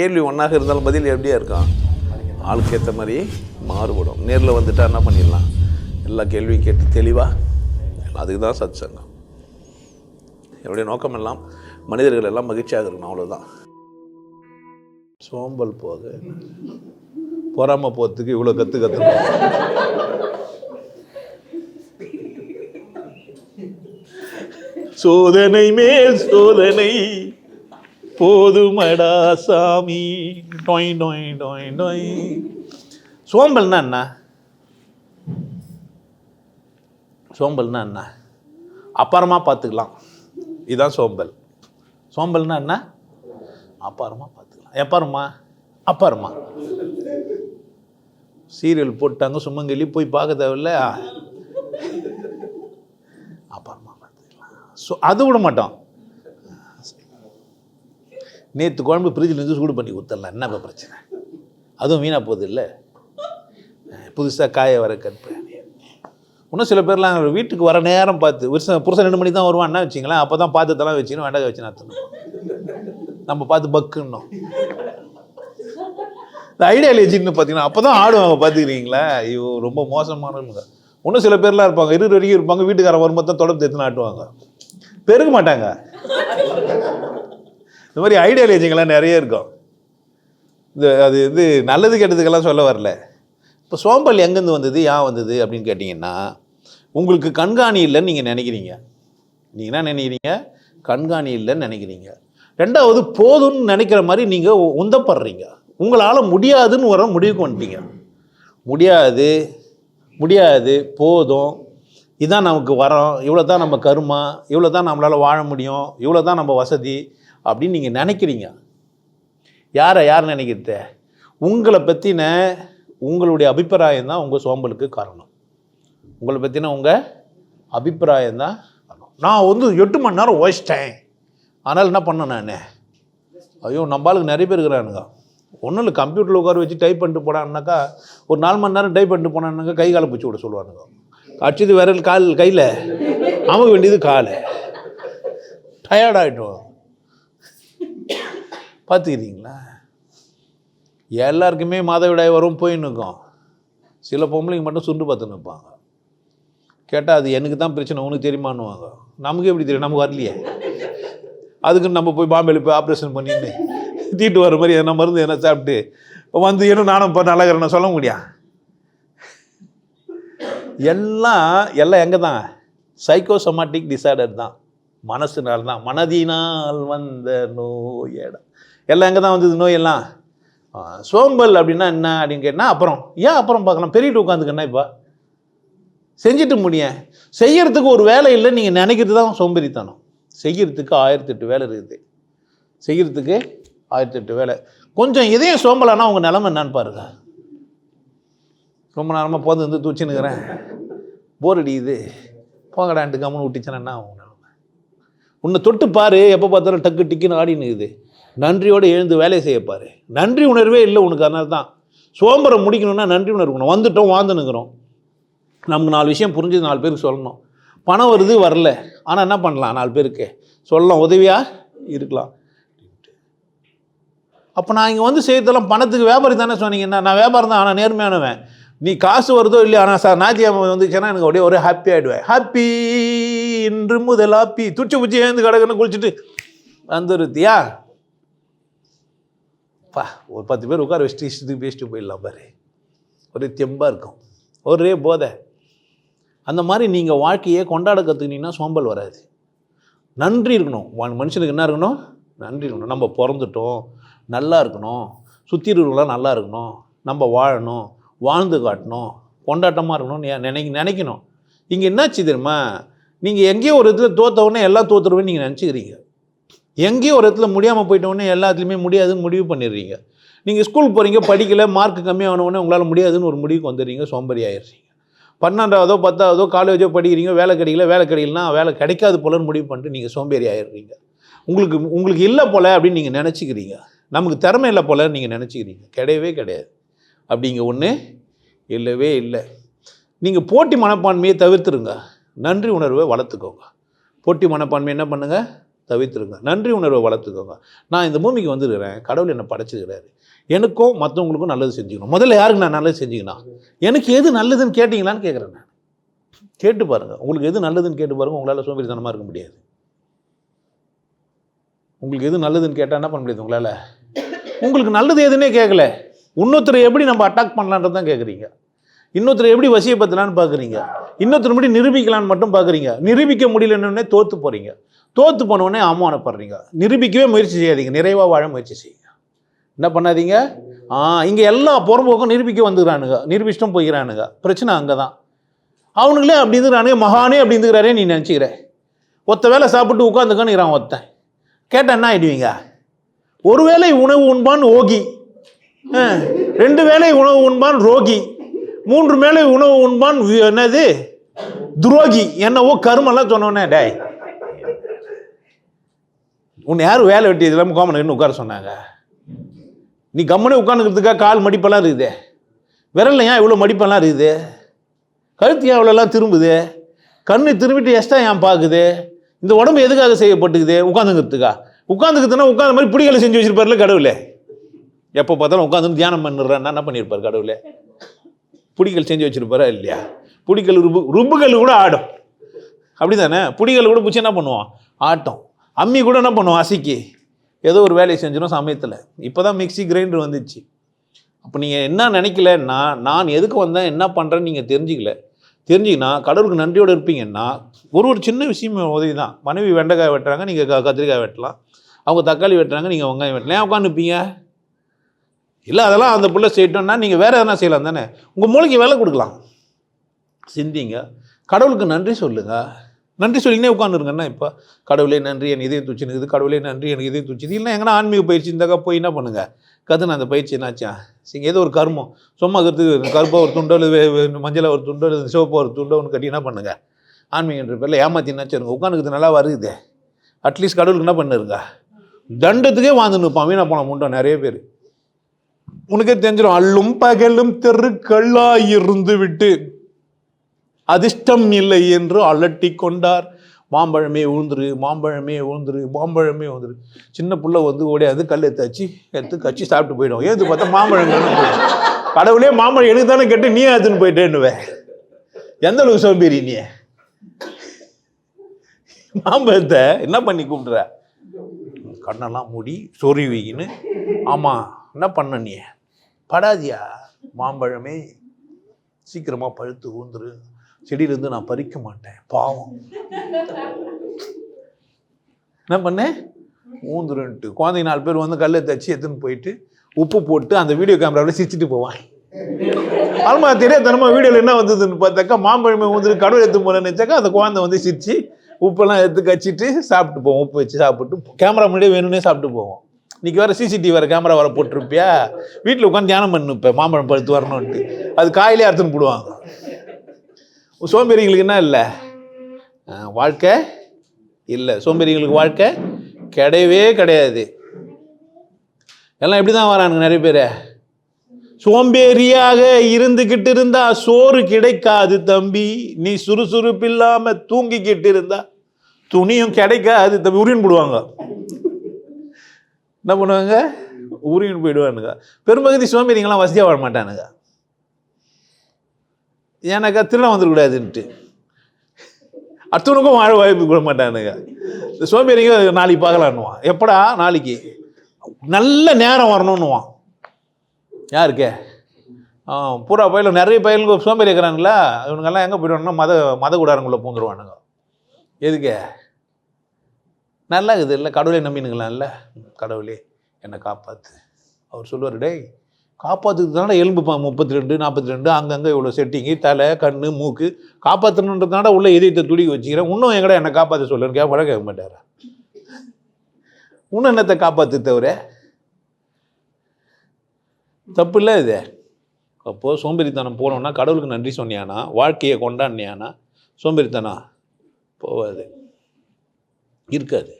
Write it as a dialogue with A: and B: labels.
A: கேள்வி ஒன்றாக இருந்தாலும் பதில் எப்படியா இருக்கும்? ஆளுக்கு ஏற்ற மாதிரி மாறுபடும். நேரில் வந்துட்டா என்ன பண்ணிடலாம்? எல்லா கேள்வியும் கேட்டு தெளிவாக அதுக்கு தான் சத் சங்கம் என்னுடைய நோக்கம் எல்லாம் மனிதர்கள் எல்லாம் மகிழ்ச்சியாக இருக்கணும் அவ்வளோதான் சோம்பல் போக பொறாம போகிறதுக்கு இவ்வளோ கற்று கற்றுக்கணும் சோதனை மேல் சோதனை. போதுமடா சாமி. டொய் டொய் டொய் டொய். சோம்பல்னா என்ன? சோம்பல்னா என்ன? அப்புறமா பார்த்துக்கலாம் இதுதான் சோம்பல். சோம்பல்னா என்ன? அப்புறமா பார்த்துக்கலாம் எப்பறமா அப்புறமா சீரியல் போட்டாங்க சுமங்கலி போய் பார்க்க தேவையில்ல. அப்புறமா பார்த்துக்கலாம் ஸோ அது விட மாட்டோம். நேற்று குழம்பு ஃப்ரிட்ஜில் இருந்து சூடு பண்ணி கொடுத்துடலாம் என்ன இப்போ பிரச்சனை? அதுவும் வீணாக போகுது இல்லை? புதுசாக காய வர கற்பு. இன்னும் சில பேர்லாம் வீட்டுக்கு வர நேரம் பார்த்து புருஷன் புருஷன் ரெண்டு மணி தான் வருவான்னா வச்சிங்களேன் அப்போ தான் பார்த்து வச்சுக்கணும் வேண்டாம் வச்சு நான் நம்ம பார்த்து பக்குன்னோம். இந்த ஐடியாலஜின்னு பார்த்தீங்கன்னா அப்போ தான் ஆடுவாங்க பார்த்துக்கிறீங்களா? ஐயோ ரொம்ப மோசமானவங்க. இன்னும் சில பேர்லாம் இருப்பாங்க இருபது வரைக்கும் இருப்பாங்க வீட்டுக்காரன் வரும்போது தான் தொடர்பு எடுத்துன்னு நாட்டுவாங்க. பெருக மாட்டாங்க. இந்த மாதிரி ஐடியாலஜிங்கெல்லாம் நிறைய இருக்கும். இது அது இது நல்லது கெட்டதுக்கெல்லாம் சொல்ல வரல. இப்போ சோம்பல் எங்கேருந்து வந்தது ஏன் வந்தது அப்படின்னு கேட்டிங்கன்னா உங்களுக்கு கண்காணி இல்லைன்னு நீங்கள் நினைக்கிறீங்க. நீங்கள் என்ன நினைக்கிறீங்க? கண்காணி இல்லைன்னு நினைக்கிறீங்க. ரெண்டாவது போதும்னு நினைக்கிற மாதிரி நீங்கள் உந்தப்படுறீங்க. உங்களால் முடியாதுன்னு வர முடிவுக்கு வந்துட்டீங்க. முடியாது முடியாது போதும். இதான் நமக்கு வரோம். இவ்வளோ தான் நம்ம கருமா. இவ்வளோ தான் நம்மளால் வாழ முடியும். இவ்வளோ தான் நம்ம வசதி. அப்படின்னு நீங்கள் நினைக்கிறீங்க. யாரை யார் நினைக்கிறது? உங்களை பற்றின உங்களுடைய அபிப்பிராயம் தான் உங்கள் சோம்பலுக்கு காரணம். உங்களை பற்றின உங்கள் அபிப்பிராயம் தான் காரணம். நான் வந்து எட்டு மணி நேரம் ஓசிட்டேன் ஆனால் என்ன பண்ணேன் நான்? ஐயோ நம்மளுக்கு நிறைய பேர் இருக்கிறானுங்க. ஒன்றும் இல்லை கம்ப்யூட்டரில் உட்கார வச்சு டைப் பண்ணிட்டு போனான்னாக்கா ஒரு நாலு மணி நேரம் டைப் பண்ணிட்டு போனான்னாக்கா கை காலை பிடிச்சி விட சொல்லுவானுங்க. அடிச்சது விரல் கால் கையில். அமுக வேண்டியது கால். டயர்டாகிட்டோம் பார்த்துக்கிறீங்களா? எல்லாருக்குமே மாதவிடாய் வரும் போயின்னு இருக்கும். சில பொம்பளைங்க மட்டும் சுண்டு பார்த்து நிற்பாங்க கேட்டால் அது எனக்கு தான் பிரச்சனை உனக்கு தெரியுமான்னுவாங்க. நமக்கு எப்படி தெரியும்? நமக்கு வரலையே. அதுக்கு நம்ம போய் பாம்பேல போய் ஆப்ரேஷன் பண்ணின்னு தீட்டு வர மாதிரி எதனா மருந்து என்ன சாப்பிட்டு வந்து இன்னும் நானும் இப்போ நல்லா சொல்ல முடியா? எல்லாம் எல்லாம் எங்கே தான்? சைக்கோசோமாட்டிக் டிசார்டர் தான். மனசுனால் தான் மனதினால் வந்த நோயடா. எல்லாம் எங்கே தான் வந்தது? நோயெல்லாம். எல்லாம் சோம்பல் அப்படின்னா என்ன அப்படின்னு கேட்டால் அப்புறம். ஏன் அப்புறம் பார்க்கலாம்? பெரியட்டு உட்காந்துக்கண்ணா இப்போ. செஞ்சுட்டு முடியும் செய்யறதுக்கு ஒரு வேலை இல்லை நீங்கள் நினைக்கிறது தான் சோம்பேறித்தனம். செய்கிறதுக்கு ஆயிரத்தெட்டு வேலை இருக்குது. செய்கிறதுக்கு ஆயிரத்தெட்டு வேலை. கொஞ்சம் இதயம் சோம்பலானா உங்கள் நிலமை என்னன்னு பாருங்க. ரொம்ப நேரமாக போந்து வந்து தூச்சின்னுக்கிறேன். போர் அடிக்குது. போங்கடான்ட்டு கம்முன்னு விட்டுச்சுன்னா என்ன உங்கள் நிலமை உன்னை தொட்டு பாரு. எப்போ பார்த்தாலும் டக்கு டிக்குன்னு ஆடின்னு இருக்குது நன்றியோடு எழுந்து வேலையை செய்யப்பார் நன்றி உணர்வே இல்லை உனக்கு அதனால தான் சோம்பரை முடிக்கணும்னா நன்றி உணர்வு இருக்கணும். வந்துட்டோம் வாழ்ந்துனுக்குறோம் நமக்கு நாலு விஷயம் புரிஞ்சது நாலு பேருக்கு சொல்லணும். பணம் வருது வரல. ஆனால் என்ன பண்ணலாம் நாலு பேருக்கு? சொல்லலாம் உதவியாக இருக்கலாம். அப்போ நான் இங்கே வந்து செய்யறதெல்லாம் பணத்துக்கு வியாபாரி தானே சொன்னீங்கன்னா நான் வியாபாரம் தான் ஆனால் நேர்மையானவன். நீ காசு வருதோ இல்லையா ஆனால் சார் ஞாயிற்றுக்கிழமை வந்துச்சுன்னா எனக்கு அப்படியே ஒரே ஹாப்பி ஆகிடுவேன் ஹாப்பி இன்று முதல் ஹாப்பி துச்சி புச்சி ஏந்து கிடக்குன்னு குளிச்சுட்டு வந்துருத்தியா? பா ஒரு பத்து பேர் உட்கார வச்சுட்டு இஷ்டத்துக்கு பேசிட்டு போயிடலாம் பாரு. ஒரே தெம்பாக இருக்கும். ஒரே போதை. அந்த மாதிரி நீங்கள் வாழ்க்கையை கொண்டாட கற்றுக்கினீங்கன்னா சோம்பல் வராது. நன்றி இருக்கணும். மனுஷனுக்கு என்ன இருக்கணும்? நன்றி இருக்கணும். நம்ம பிறந்துட்டோம். நல்லா இருக்கணும். சுற்றி இருக்கிறவங்களாம் நல்லா இருக்கணும். நம்ம வாழணும். வாழ்ந்து காட்டணும். கொண்டாட்டமாக இருக்கணும்னு நினை நினைக்கணும். இங்கே என்னாச்சு தெரியுமா? நீங்கள் எங்கேயோ ஒரு இதில் தோத்த எல்லாம் தோத்துருவேன்னு நீங்கள் நினச்சிக்கிறீங்க. எங்கேயோ ஒரு இடத்துல முடியாமல் போயிட்டோன்னே எல்லாத்துலேயுமே முடியாதுன்னு முடிவு பண்ணிடுறீங்க. நீங்கள் ஸ்கூல் போகிறீங்க படிக்கல மார்க் கம்மியானவுடனே உங்களால் முடியாதுன்னு ஒரு முடிவுக்கு வந்துடுறீங்க சோம்பேறி ஆயிடுறீங்க. பன்னெண்டாவதோ பத்தாவதோ காலேஜோ படிக்கிறீங்க வேலை கிடைக்கல வேலை கிடைக்கலனா வேலை கிடைக்காது போலன்னு முடிவு பண்ணிட்டு நீங்கள் சோம்பேறி ஆயிடுறீங்க. உங்களுக்கு உங்களுக்கு இல்லை போல அப்படின்னு நீங்கள் நினச்சிக்கிறீங்க. நமக்கு திறமை இல்லை போல நீங்கள் நினச்சிக்கிறீங்க. கிடையவே கிடையாது. அப்படிங்க ஒன்று இல்லவே இல்லை. நீங்கள் போட்டி மனப்பான்மையை தவிர்த்துருங்க. நன்றி உணர்வை வளர்த்துக்கோங்க. போட்டி மனப்பான்மை என்ன பண்ணுங்கள் தவிர்த்துருங்க. நன்றி உணர்வை வளர்த்துக்கோங்க. நான் இந்த பூமிக்கு வந்துருக்கிறேன். கடவுள் என்னை படைச்சிருக்கிறாரு. எனக்கும் மற்றவங்களுக்கும் நல்லது செஞ்சுக்கணும். முதல்ல யாருக்கு நான் நல்லது செஞ்சுக்கணும்? எனக்கு எது நல்லதுன்னு கேட்டிங்களான்னு கேட்குறேன் நான். கேட்டு பாருங்கள் உங்களுக்கு எது நல்லதுன்னு கேட்டு பாருங்கள் உங்களால் சோம்பேறித்தனமாக இருக்க முடியாது. உங்களுக்கு எது நல்லதுன்னு கேட்டால் என்ன பண்ண முடியாது உங்களால்? உங்களுக்கு நல்லது எதுன்னே கேட்கல. இன்னொருத்தரை எப்படி நம்ம அட்டாக் பண்ணலான்றது தான் கேட்குறீங்க. இன்னொருத்தர் எப்படி வசியப்படுத்தலான்னு பார்க்குறீங்க இன்னொருத்தர் எப்படி நிரூபிக்கலான்னு மட்டும் பார்க்குறீங்க நிரூபிக்க முடியலன்னு தோற்று போகிறீங்க தோற்று போனோடனே அவமானப்படுறீங்க. நிரூபிக்கவே முயற்சி செய்யாதீங்க. நிறைவாக வாழ முயற்சி செய்யுங்க. என்ன பண்ணாதீங்க? ஆ இங்கே எல்லா புறம்போக்கும் நிரூபிக்க வந்துக்கிறானுங்க. நிரூபிச்சிட்டும் போய்க்கிறானுங்க. பிரச்சனை அங்கே தான் அவனுங்களே அப்படி மகானே அப்படி இருக்கிறாரே நீ நினச்சிக்கிற. ஒத்த வேலை சாப்பிட்டு உட்காந்துக்கானுங்கிறான் ஒருத்தன் கேட்டால் என்ன ஆயிடுவீங்க? ஒரு வேளை உணவு உண்பான் ஓகி ஆ, ரெண்டு வேளை உணவு உண்பான் ரோகி. மூன்று மேலே உணவு உண்பான் என்னது? துரோகி. என்னவோ கருமெல்லாம் சொன்னோன்னே டேய். உன்னை யார் வேலை வெட்டி இதெல்லாம் கோமனு உட்கார சொன்னாங்க? நீ கம்மனே உட்காந்துக்கிறதுக்காக கால் மடிப்பெல்லாம் இருக்குது. விரல்ல ஏன் இவ்வளோ மடிப்பெல்லாம் இருக்குது? கழுத்து ஏன் இவ்வளோலாம் திரும்புது? கண்ணு திரும்பிட்டு எக்ஸ்ட்ரா ஏன் பார்க்குது இந்த உடம்பு எதுக்காக செய்யப்பட்டுக்குது உட்காந்துக்கிறதுக்கா உட்காந்துக்கிறதுனா உட்காந்த மாதிரி பிடிகளை செஞ்சு வச்சிருப்பார்ல கடவுளே. எப்போ பார்த்தாலும் உட்காந்து தியானம் பண்ணுறேன்னா என்ன பண்ணியிருப்பார் கடவுளே? பிடிக்கல் செஞ்சு வச்சிருப்பாரா இல்லையா? பிடிக்கல் ருபு ரும்புகள் கூட ஆடும். அப்படி தானே புடிகள் கூட பிடிச்சி என்ன பண்ணுவோம் ஆட்டம். அம்மி கூட என்ன பண்ணுவோம் அசிக்கி. ஏதோ ஒரு வேலையை செஞ்சிடும் சமயத்தில். இப்போ தான் மிக்ஸி கிரைண்டர் வந்துச்சு. அப்போ நீங்கள் என்ன நினைக்கலன்னா நான் எதுக்கு வந்தேன்? என்ன பண்ணுறேன்னு நீங்கள் தெரிஞ்சிக்கல. தெரிஞ்சிக்கினா கடவுளுக்கு நன்றியோடு இருப்பீங்கன்னா ஒரு ஒரு சின்ன விஷயம் உதவி தான் மனைவி வெண்டைக்காய் வெட்டுறாங்க நீங்கள் க கத்திரிக்காய் வெட்டலாம். அவங்க தக்காளி வெட்டுறாங்க நீங்கள் வெங்காயம் வெட்டலாம். ஏன் உட்காந்துப்பீங்க இல்லை அதெல்லாம் அந்த பிள்ளை செய்யட்டோம்னா நீங்கள் வேறு எதனா செய்யலாம் தானே. உங்கள் மூளைக்கு வேலை கொடுக்கலாம். சிந்திங்க. கடவுளுக்கு நன்றி சொல்லுங்கள் நன்றி சொல்லினே உட்காந்துருங்கன்னா இப்போ? கடவுளே நன்றி என் இதயம் துச்சினுக்குது கடவுளே நன்றி எனக்கு இதயம் துச்சிது இல்லை எங்கன்னா ஆன்மீக பயிற்சி இருந்தாக்கா போய் என்ன பண்ணுங்க? கற்றுன அந்த பயிற்சி என்னாச்சா? சரி ஏதோ ஒரு கர்மம். சும்மா கருத்து கருப்பாக ஒரு துண்டோ இல்லை மஞ்சளாக ஒரு துண்டோ இல்லை சிவப்பாக ஒரு துண்டோ ஒன்று கட்டி என்ன பண்ணுங்க? ஆன்மீகன்ற பேரில் ஏமாற்றி என்னாச்சு உட்காந்துக்கிறது நல்லா வருது. அட்லீஸ்ட் கடவுளுக்கு என்ன பண்ணுருங்க தண்டத்துக்கே வாழ்ந்து நிற்பான் வீணா போன முண்டோம் நிறைய பேர். உனக்கே தெரிஞ்சிடும் அள்ளும் பகலும் தெருக்கள்ளாய் இருந்து விட்டு அதிர்ஷ்டம் இல்லை என்று அலட்டி கொண்டார். மாம்பழமே உழுந்துரு மாம்பழமே உழுந்துரு மாம்பழமே உழுந்துரு. சின்ன புள்ள வந்து ஓடியாது கல் எடுத்து வச்சு எடுத்து கச்சி சாப்பிட்டு போயிடும். ஏது பார்த்தா மாம்பழம் போயிடும். கடவுளே மாம்பழம் எனக்கு தானே கேட்டு நீ எடுத்துன்னு போயிட்டேன்னுவே? எந்த அளவுக்கு சோம்பேறி நீ? மாம்பழத்தை என்ன பண்ணி கூப்பிடுற கண்ணெல்லாம் மூடி சொருவிக்கின்னு ஆமாம் என்ன பண்ண நீ? படாதியா? மாம்பழமே சீக்கிரமாக பழுத்து ஊந்துரு செடியிலேருந்து நான் பறிக்க மாட்டேன். பாவம். என்ன பண்ணேன் ஊந்துருன்ட்டு. குழந்தைங்க நாலு பேர் வந்து கல்லை தச்சு எடுத்துன்னு போயிட்டு உப்பு போட்டு அந்த வீடியோ கேமராவில் சிரிச்சிட்டு போவான் ஆல்மா தெரியாதனமா வீடியோவில் என்ன வந்ததுன்னு பார்த்தாக்கா மாம்பழமே ஊந்துரு கடவுள் எடுத்து போனேன்னு நினச்சாக்கா அந்த குழந்தை வந்து சிரிச்சு உப்பெல்லாம் எடுத்து கச்சிட்டு சாப்பிட்டு போவோம். உப்பு வச்சு சாப்பிட்டு கேமரா முன்னாடியே வேணும்னே சாப்பிட்டு போவோம். இன்னைக்கு வேறு சிசிடிவி வேறு கேமரா வர போட்டிருப்பியா? வீட்டில் உட்காந்து தியானம் பண்ணுப்பேன் மாம்பழம் பழுத்து வரணும்ட்டு அது காயிலே அறுத்துன்னு போடுவாங்க. சோம்பேறிங்களுக்கு என்ன இல்லை? வாழ்க்கை இல்லை. சோம்பேறிங்களுக்கு வாழ்க்கை கிடையவே கிடையாது. எல்லாம் எப்படி தான் வரானுங்க நிறைய பேர். சோம்பேறியாக இருந்துக்கிட்டு இருந்தா சோறு கிடைக்காது தம்பி. நீ சுறுசுறுப்பு இல்லாம தூங்கிக்கிட்டு இருந்தா துணியும் கிடைக்காது தம்பி. உரின்னு போடுவாங்க. என்ன பண்ணுவாங்க? உரின்னு போயிடுவானுங்க. பெரும்பகுதி சோம்பேறிங்களாம் வசதியாக வாழ மாட்டானுங்க. எனக்கு திருடம் வந்துடக்கூடாதுன்ட்டு அடுத்தவனுக்கும் வாழ வாய்ப்பு விட மாட்டானுங்க. இந்த சோம்பேறிங்க நாளைக்கு பார்க்கலான்னுவான். எப்படா? நாளைக்கு. நல்ல நேரம் வரணும்னுவான் யாருக்கே? பூரா பயிலும் நிறைய பயிலுங்க சோம்பேறி இருக்கிறாங்களா? இவனுங்கெல்லாம் எங்கே போயிடுவானுன்னா மத மத கூடாரங்களை பூந்துருவானுங்க. எதுக்கு? நல்லா இருக்குது. இல்லை கடவுளே நம்பினுங்களாம்ல கடவுளே என்னை காப்பாற்று அவர் சொல்லுவார் டேய் காப்பாற்றுறதுனால எலும்பு பா முப்பத்தி ரெண்டு நாற்பத்தி ரெண்டு அங்கங்கே இவ்வளோ செட்டிங்கு தலை கண் மூக்கு. காப்பாற்றணுன்றதுனால உள்ள இதயத்தை துடிக்க வச்சுக்கிறேன். இன்னும் எங்கடா என்னை காப்பாற்ற சொல்லுன்னு கேட்க பழக கேட்க மாட்டார்? இன்னும் என்னத்தை காப்பாற்று தவிர? தப்பு இல்லை இது. அப்போது சோம்பேறித்தனம் போனோன்னா கடவுளுக்கு நன்றி சொன்னியானா? வாழ்க்கையை கொண்டாடினியானா? சோம்பேறித்தனம் போகாது. இருக்காது.